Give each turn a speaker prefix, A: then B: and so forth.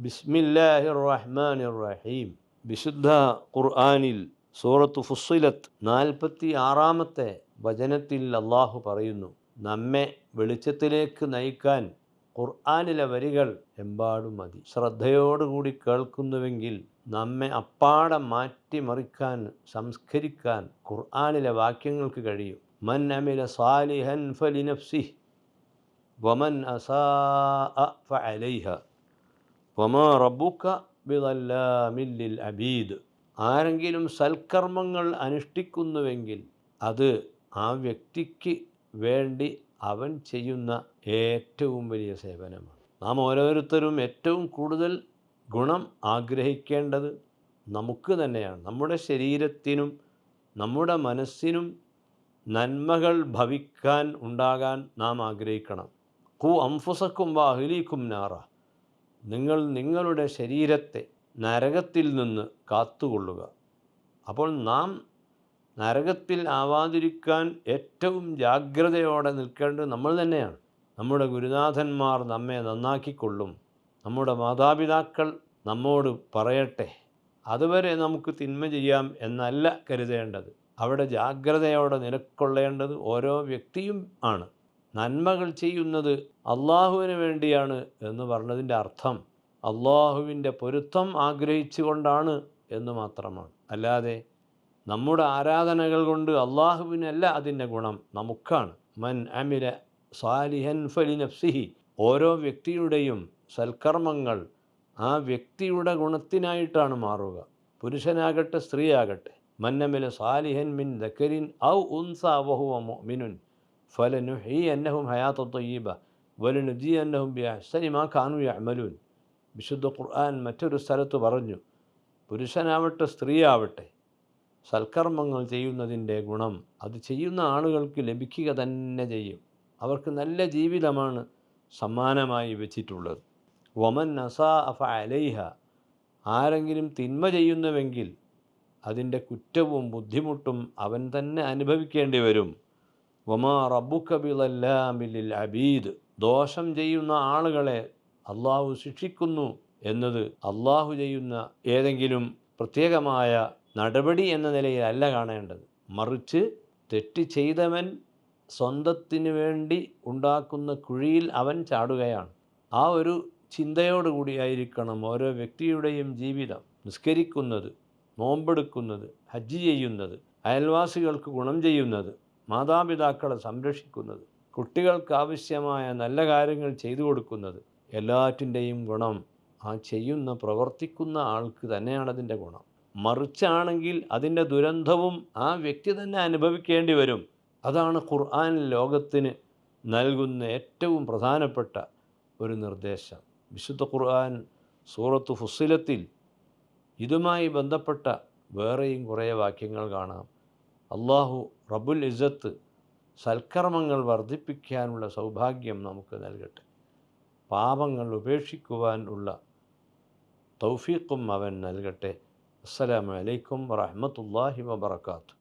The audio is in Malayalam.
A: ബിസ്മില്ലാഹിർ റഹ്മാനിർ റഹീം വിശുദ്ധ ഖുർആാനിൽ സൂറത്ത് ഫുസ്സിലത്ത് നാൽപ്പത്തി ആറാമത്തെ വചനത്തിൽ അള്ളാഹു പറയുന്നു നമ്മെ വെളിച്ചത്തിലേക്ക് നയിക്കാൻ ഖുർആാനിലെ വരികൾ എമ്പാടും മതി. ശ്രദ്ധയോടുകൂടി കേൾക്കുന്നുവെങ്കിൽ നമ്മെ അപ്പാടെ മാറ്റിമറിക്കാൻ സംസ്കരിക്കാൻ ഖുർആാനിലെ വാക്യങ്ങൾക്ക് കഴിയും. മൻ അമില സാലിഹൻ ഫലിനഫ്സിഹ് വമൻ അസാ ഫഅലൈഹ വമാ റബ്ബുക ബിദല്ലാമില്ലിൽ അബീദ്. ആരെങ്കിലും സൽക്കർമ്മങ്ങൾ അനുഷ്ഠിക്കുന്നുവെങ്കിൽ അത് ആ വ്യക്തിക്ക് വേണ്ടി അവൻ ചെയ്യുന്ന ഏറ്റവും വലിയ സേവനമാണ്. നാം ഓരോരുത്തരും ഏറ്റവും കൂടുതൽ ഗുണം ആഗ്രഹിക്കേണ്ടത് നമുക്ക് തന്നെയാണ്. നമ്മുടെ ശരീരത്തിനും നമ്മുടെ മനസ്സിനും നന്മകൾ ഭവിക്കാൻ ഉണ്ടാകാൻ നാം ആഗ്രഹിക്കണം. കു അംഫുസക്കും വാഹിലിക്കും നാറ. നിങ്ങൾ നിങ്ങളുടെ ശരീരത്തെ നരകത്തിൽ നിന്ന് കാത്തുകൊള്ളുക. അപ്പോൾ നാം നരകത്തിൽ ആവാതിരിക്കാൻ ഏറ്റവും ജാഗ്രതയോടെ നിൽക്കേണ്ടത് നമ്മൾ തന്നെയാണ്. നമ്മുടെ ഗുരുനാഥന്മാർ നമ്മെ നന്നാക്കിക്കൊള്ളും. നമ്മുടെ മാതാപിതാക്കൾ നമ്മോട് പറയട്ടെ. അതുവരെ നമുക്ക് തിന്മ ചെയ്യാം എന്നല്ല കരുതേണ്ടത്. അവിടെ ജാഗ്രതയോടെ നിലക്കൊള്ളേണ്ടത് ഓരോ വ്യക്തിയും ആണ്. നന്മകൾ ചെയ്യുന്നത് അള്ളാഹുവിന് വേണ്ടിയാണ് എന്ന് പറഞ്ഞതിന്റെ അർത്ഥം അള്ളാഹുവിന്റെ പൊരുത്തം ആഗ്രഹിച്ചുകൊണ്ടാണ് എന്ന് മാത്രമാണ്. അല്ലാതെ നമ്മുടെ ആരാധനകൾ കൊണ്ട് അള്ളാഹുവിനല്ല അതിന്റെ ഗുണം നമുക്കാണ്. മൻ അമിര സാലിഹൻ ഫലി നഫ്സിഹി. ഓരോ വ്യക്തിയുടെയും സൽക്കർമ്മങ്ങൾ ആ വ്യക്തിയുടെ ഗുണത്തിനായിട്ടാണ് മാറുക. പുരുഷനാകട്ടെ സ്ത്രീയാകട്ടെ. മന്നമില സാലിഹൻ മിൻ ദക്കരിൻ ഔ ഉൻസ വഹുവ മുഅ്മിനുൻ. ഫലനുഹി അന്നഹും ഹയാത്ത തൊയ്യബ വലുനുജി അന്നഹും ബി അഹ്സനി മാ കാനു യഅമലൂൻ വിശുദ്ധ ഖുർആൻ മറ്റൊരു സ്ഥലത്ത് പറഞ്ഞു പുരുഷനാവട്ടെ സ്ത്രീയാവട്ടെ സൽക്കർമ്മങ്ങൾ ചെയ്യുന്നതിന്റെ ഗുണം അത് ചെയ്യുന്ന ആളുകൾക്ക് ലഭിക്കുക തന്നെ ചെയ്യും. അവർക്ക് നല്ല ജീവിതമാണ് സമ്മാനമായി വെച്ചിട്ടുള്ളത്. വമൻ നസാ അഫ അലൈഹ ആരെങ്കിലും തിന്മ ചെയ്യുന്നുവെങ്കിൽ അതിന്റെ കുറ്റവും ബുദ്ധിമുട്ടും അവൻ തന്നെ അനുഭവിക്കേണ്ടി വരും. വമാ റബ്ബുക്കബിളല്ലാമിലിൽ അബീദ് ദോഷം ചെയ്യുന്ന ആളുകളെ അള്ളാഹു ശിക്ഷിക്കുന്നു എന്നത് അള്ളാഹു ചെയ്യുന്ന ഏതെങ്കിലും പ്രത്യേകമായ നടപടി എന്ന നിലയിലല്ല കാണേണ്ടത്. മറിച്ച് തെറ്റ് ചെയ്തവൻ സ്വന്തത്തിന് വേണ്ടി ഉണ്ടാക്കുന്ന കുഴിയിൽ അവൻ ചാടുകയാണ്. ആ ഒരു ചിന്തയോടുകൂടിയായിരിക്കണം ഓരോ വ്യക്തിയുടെയും ജീവിതം നിസ്കരിക്കുന്നത് നോമ്പെടുക്കുന്നത് ഹജ്ജ് ചെയ്യുന്നത് അയൽവാസികൾക്ക് ഗുണം ചെയ്യുന്നത്. മാതാപിതാക്കളെ സംരക്ഷിക്കുന്നത് കുട്ടികൾക്ക് ആവശ്യമായ നല്ല കാര്യങ്ങൾ ചെയ്തു കൊടുക്കുന്നത് എല്ലാറ്റിന്റെയും ഗുണം ആ ചെയ്യുന്ന പ്രവർത്തിക്കുന്ന ആൾക്ക് തന്നെയാണ് അതിന്റെ ഗുണം. മറിച്ചാണെങ്കിൽ അതിന്റെ ദുരന്തവും ആ വ്യക്തി തന്നെ അനുഭവിക്കേണ്ടി വരും. അതാണ് ഖുർആൻ ലോകത്തിന് നൽകുന്ന ഏറ്റവും പ്രധാനപ്പെട്ട ഒരു നിർദ്ദേശം. വിശുദ്ധ ഖുർആൻ സൂറത്ത് ഫുസിലത്തിൽ ഇതുമായി ബന്ധപ്പെട്ട വേറെയും കുറേ വാക്യങ്ങൾ കാണാം. അള്ളാഹു റബുൽ ഇസത്ത് സൽക്കർമ്മങ്ങൾ വർദ്ധിപ്പിക്കാനുള്ള സൗഭാഗ്യം നമുക്ക് നൽകട്ടെ. പാപങ്ങൾ ഉപേക്ഷിക്കുവാൻ ഉള്ള തൗഫീഖും അവൻ നൽകട്ടെ. അസ്സലാമു അലൈക്കും വറഹ്മത്തുള്ളാഹി വബറകാതുഹു